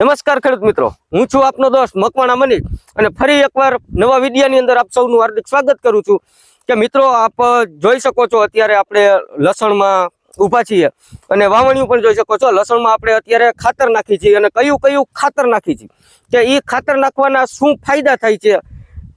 નમસ્કાર ખેડૂત મિત્રો. હું છું આપનો દોસ્ત મકવાણા મનીષ અને ફરી એકવાર નવા વિડીયોની અંદર આપ સૌનું હાર્દિક સ્વાગત કરું છું. કે મિત્રો, આપ જોઈ શકો છો અત્યારે આપણે લસણમાં ઊભા છીએ અને વાવણીઓ પણ જોઈ શકો છો. લસણમાં આપણે અત્યારે ખાતર નાખી છીએ અને કયું કયું ખાતર નાખી છીએ? કે એ ખાતર નાખવાના શું ફાયદા થાય છે?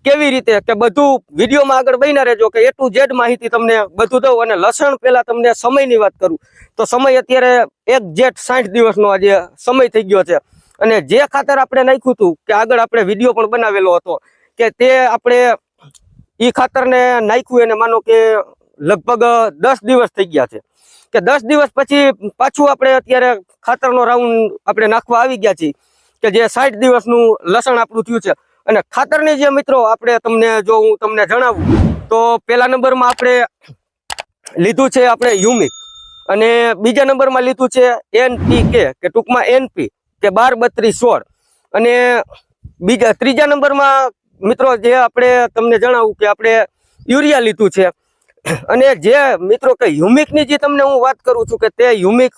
કેવી રીતે? કે બધું વિડીયોમાં આગળ બન્યા રહેજો કે એ ટુ ઝેડ માહિતી તમને બધું દઉં અને લસણ પહેલાં તમને સમયની વાત કરું. તો સમય અત્યારે એક જેટ સાઠ દિવસનો આજે સમય થઈ ગયો છે. અને જે ખાતર આપણે નાખ્યું હતું, કે આગળ આપણે વીડિયો પણ બનાવેલો હતો, કે તે આપણે એ ખાતરને નાખ્યું એને માનો કે લગભગ દસ દિવસ થઈ ગયા છે. કે દસ દિવસ પછી પાછું આપણે અત્યારે ખાતરનો રાઉન્ડ આપણે નાખવા આવી ગયા છીએ, કે જે સાઠ દિવસનું લસણ આપણું થયું છે. અને ખાતરની જે મિત્રો, આપણે તમને જો હું તમને જણાવું, તો પહેલા નંબરમાં આપણે લીધું છે આપણે યુમિક, અને બીજા નંબરમાં લીધું છે એનપી કે ટૂંકમાં એનપી કે બાર બત્રીસ સોળ. અને બીજા, ત્રીજા નંબરમાં મિત્રો જે આપણે તમને જણાવું કે આપણે યુરિયા લીધું છે. અને જે મિત્રો કે હ્યુમિકની જે તમને હું વાત કરું છું કે તે હ્યુમિક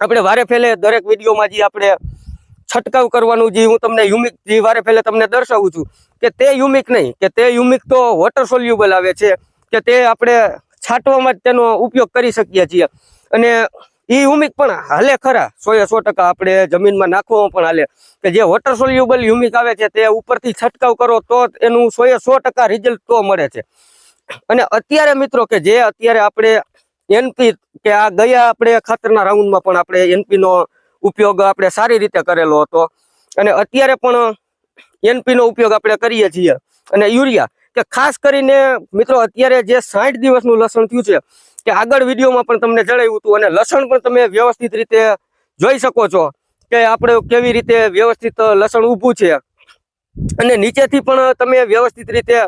આપણે વારે ફેલે દરેક વિડીયોમાં જે આપણે છંટકાવ કરવાનું જે હું તમને હ્યુમિક જે વારે ફેલે તમને દર્શાવું છું કે તે યુમિક નહીં, કે તે યુમિક તો વોટર સોલ્યુબલ આવે છે, કે તે આપણે છાંટવામાં જ તેનો ઉપયોગ કરી શકીએ છીએ. અને એ યુમિક પણ હાલે ખરા. સો એ સો ટકા આપણે જમીનમાં નાખવામાં પણ હાલે. કે જે વોટર સોલ્યુબલ યુમિક આવે છે તે ઉપરથી છંટકાવ કરો તો એનું સો એ સો રિઝલ્ટ તો મળે છે. અને અત્યારે મિત્રો કે જે અત્યારે આપણે એનપી કે આ ગયા આપણે ખાતરના રાઉન્ડમાં પણ આપણે એનપી નો ઉપયોગ આપણે સારી રીતે કરેલો હતો. અને અત્યારે પણ એનપી નો ઉપયોગ આપણે કરીએ છીએ. અને યુરિયા કે ખાસ કરીને મિત્રો અત્યારે જે સાઠ દિવસનું લસણ થયું છે કે આગળ વિડીયોમાં પણ તમને જણાવ્યું હતું અને લસણ પણ તમે વ્યવસ્થિત રીતે જોઈ શકો છો કે આપણે કેવી રીતે વ્યવસ્થિત લસણ ઊભું છે. અને નીચેથી પણ તમે વ્યવસ્થિત રીતે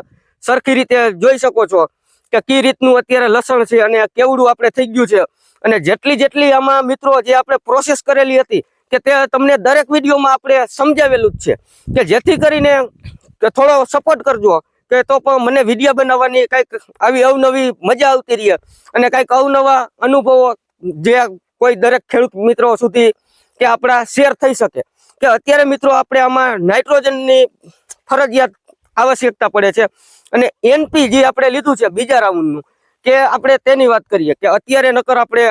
સરખી રીતે જોઈ શકો છો કે કઈ રીતનું અત્યારે લસણ છે અને કેવડું આપણે થઈ ગયું છે. અને જેટલી જેટલી આમાં મિત્રો જે આપણે પ્રોસેસ કરેલી હતી કે તે તમને દરેક વિડીયોમાં આપણે સમજાવેલું જ છે. કે જેથી કરીને થોડો સપોર્ટ કરજો. કે તો પણ મને વીડિયો બનાવવાની કંઈક આવી અવનવી મજા આવતી રહે. અને કંઈક અવનવા અનુભવો જે કોઈ દરેક ખેડૂત મિત્રો સુધી કે આપણા શેર થઈ શકે. કે અત્યારે મિત્રો આપણે આમાં નાઇટ્રોજનની ફરજિયાત આવશ્યકતા પડે છે. અને એનપી જે આપણે લીધું છે બીજા રાઉન્ડનું કે આપણે તેની વાત કરીએ કે અત્યારે નકર આપણે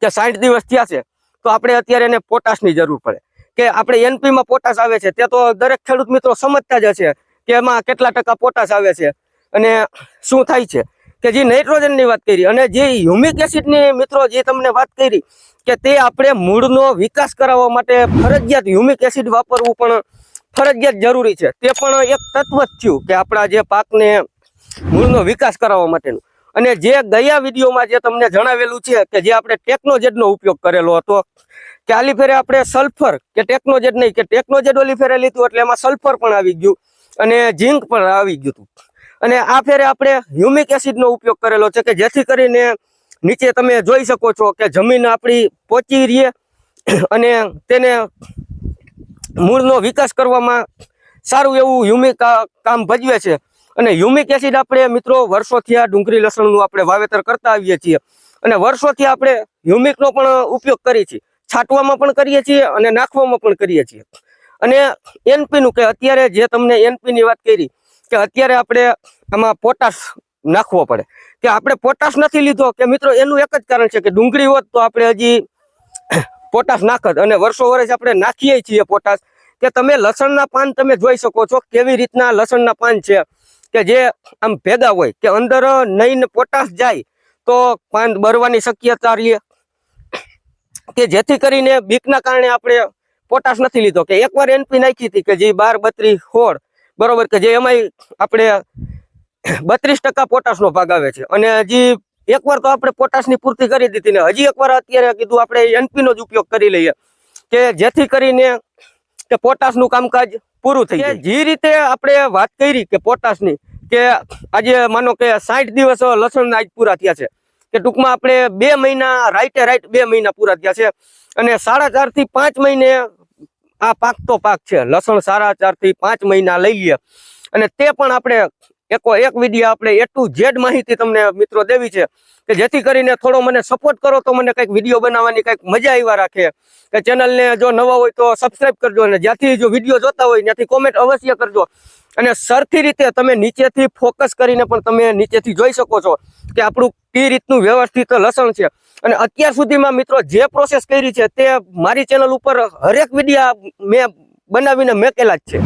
કે સાઠ દિવસ થયા છે, તો આપણે અત્યારે એને પોટાશની જરૂર પડે. કે આપણે એનપીમાં પોટાશ આવે છે, તે તો દરેક ખેડૂત મિત્રો સમજતા જ હશે. કે એમાં કેટલા ટકા પોટાશ આવે છે અને શું થાય છે? કે જે નાઇટ્રોજનની વાત કરી અને જે હ્યુમિક એસિડની મિત્રો જે તમને વાત કરી કે તે આપણે મૂળનો વિકાસ કરાવવા માટે ફરજિયાત હ્યુમિક એસિડ વાપરવું પણ ફરજિયાત જરૂરી છે. તે પણ એક તત્વ જ થયું કે આપણા જે પાકને મૂળનો વિકાસ કરાવવા માટેનું. અને જે ગયા વિડીયોમાં જે તમને જણાવેલું છે કે જે આપણે ટેકનોજેડનો ઉપયોગ કરેલો હતો, કે આલી ફેરે આપણે સલ્ફર, કે ટેકનોજેડ નહીં, કે ટેકનોજેડ ઓલી ફેરે લીધું એટલે એમાં સલ્ફર પણ આવી ગયું. અને ઝીંક પણ આવી ગયું હતું. અને આ ફેરે આપણે હ્યુમિક એસિડનો ઉપયોગ કરેલો છે કે જેથી કરીને નીચે તમે જોઈ શકો છો કે જમીન આપણી પોચી રહીએ અને તેને મૂળનો વિકાસ કરવામાં સારું એવું હ્યુમિક કામ ભજવે છે. અને હ્યુમિક એસિડ આપણે મિત્રો વર્ષોથી આ ડુંગળી લસણનું આપણે વાવેતર કરતા આવીએ છીએ. અને વર્ષોથી આપણે હ્યુમિકનો પણ ઉપયોગ કરીએ છીએ. છાંટવામાં પણ કરીએ છીએ અને નાખવામાં પણ કરીએ છીએ. અને એનપીનું કે અત્યારે જે તમને એનપી ની વાત કરી, કે અત્યારે આપણે આમાં પોટાશ નાખવો પડે. કે આપણે પોટાશ નથી લીધો, કે મિત્રો એનું એક જ કારણ છે કે ડુંગળી હોત તો આપણે હજી પોટાશ નાખત. અને વર્ષો વર્ષ આપણે નાખીએ છીએ પોટાશ. કે તમે લસણના પાન તમે જોઈ શકો છો કેવી રીતના લસણના પાન છે. કે જે આમ ભેગા હોય, કે અંદર નહીં પોટાશ જાય તો પાન બરવાની શક્યતા રહે. કે જેથી કરીને બીકના કારણે આપણે પોટાશ નથી લીધો કે એકવાર એનપી નાખી હતી કે જે બાર બત્રીસ સોળ બરોબર કે જે એમાંય આપણે બત્રીસ ટકા પોટાશનો ભાગ આવે છે. અને હજી એકવાર તો આપણે પોટાશની પૂર્તિ કરી દીધી ને હજી એકવાર અત્યારે કીધું આપણે એનપીનો જ ઉપયોગ કરી લઈએ કે જેથી કરીને કે પોટાશનું કામકાજ પૂરું થઈ જાય. જે રીતે આપણે વાત કરી કે પોટાશની કે આજે માનો કે સાઠ દિવસ લસણ આજ પૂરા થયા છે. કે ટૂંકમાં આપણે બે મહિના રાઈટે રાઈટ બે મહિના પૂરા થયા છે. અને સાડા ચારથી પાંચ મહિને આ પાક તો પાક છે. લસણ સાડા ચારથી પાંચ મહિના લઈ લઈએ. અને તે પણ આપણે એકો એક વીડિયો આપણે એ ટુ ઝેડ માહિતી તમને મિત્રો દેવી છે કે જેથી કરીને થોડો મને સપોર્ટ કરો તો મને કંઈક વીડિયો બનાવવાની કંઈક મજા આવ્યા રાખે. કે ચેનલને જો નવા હોય તો સબસ્ક્રાઇબ કરજો અને જ્યાંથી જો વીડિયો જોતા હોય ત્યાંથી કોમેન્ટ અવશ્ય કરજો. અને સરખી રીતે તમે નીચેથી ફોકસ કરીને પણ તમે નીચેથી જોઈ શકો છો કે આપણું કઈ રીતનું વ્યવસ્થિત લસણ છે. અને અત્યાર સુધીમાં મિત્રો જે પ્રોસેસ કરી છે તે મારી ચેનલ ઉપર હરેક વિડીયા મેં બનાવીને મેકેલા જ છે.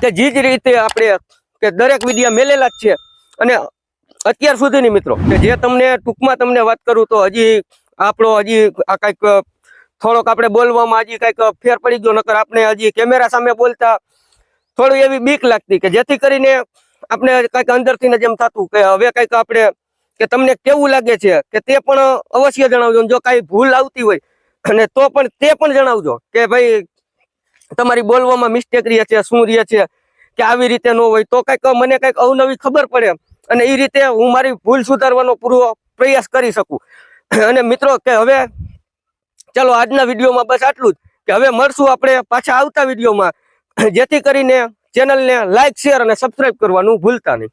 કે જે જ રીતે આપણે કે દરેક વિડીયા મેલેલા જ છે. અને અત્યાર સુધીની મિત્રો, કે જે તમને ટૂંકમાં તમને વાત કરું તો હજી આપણો હજી આ કંઈક થોડોક આપણે બોલવામાં હજી કંઈક ફેર પડી ગયો, નકર આપણે હજી કેમેરા સામે બોલતા થોડી એવી બીક લાગતી કે જેથી કરીને આપણે કંઈક અંદરથી જેમ થતું કે હવે કંઈક આપણે, કે તમને કેવું લાગે છે, કે તે પણ અવશ્ય જણાવજો જો કાંઈ ભૂલ આવતી હોય, અને તો પણ તે પણ જણાવજો કે ભાઈ, તમારી બોલવામાં મિસ્ટેક રહે છે, શું રહે છે કે આવી રીતે ન હોય તો કંઈક મને કંઈક અવનવી ખબર પડે અને એ રીતે હું મારી ભૂલ સુધારવાનો પૂરો પ્રયાસ કરી શકું. અને મિત્રો કે હવે ચલો આજના વિડીયોમાં બસ આટલું જ. કે હવે મળશું આપણે પાછા આવતા વિડીયોમાં. જેથી કરીને ચેનલને લાઈક, શેર અને સબસ્ક્રાઇબ કરવાનું ભૂલતા નહીં.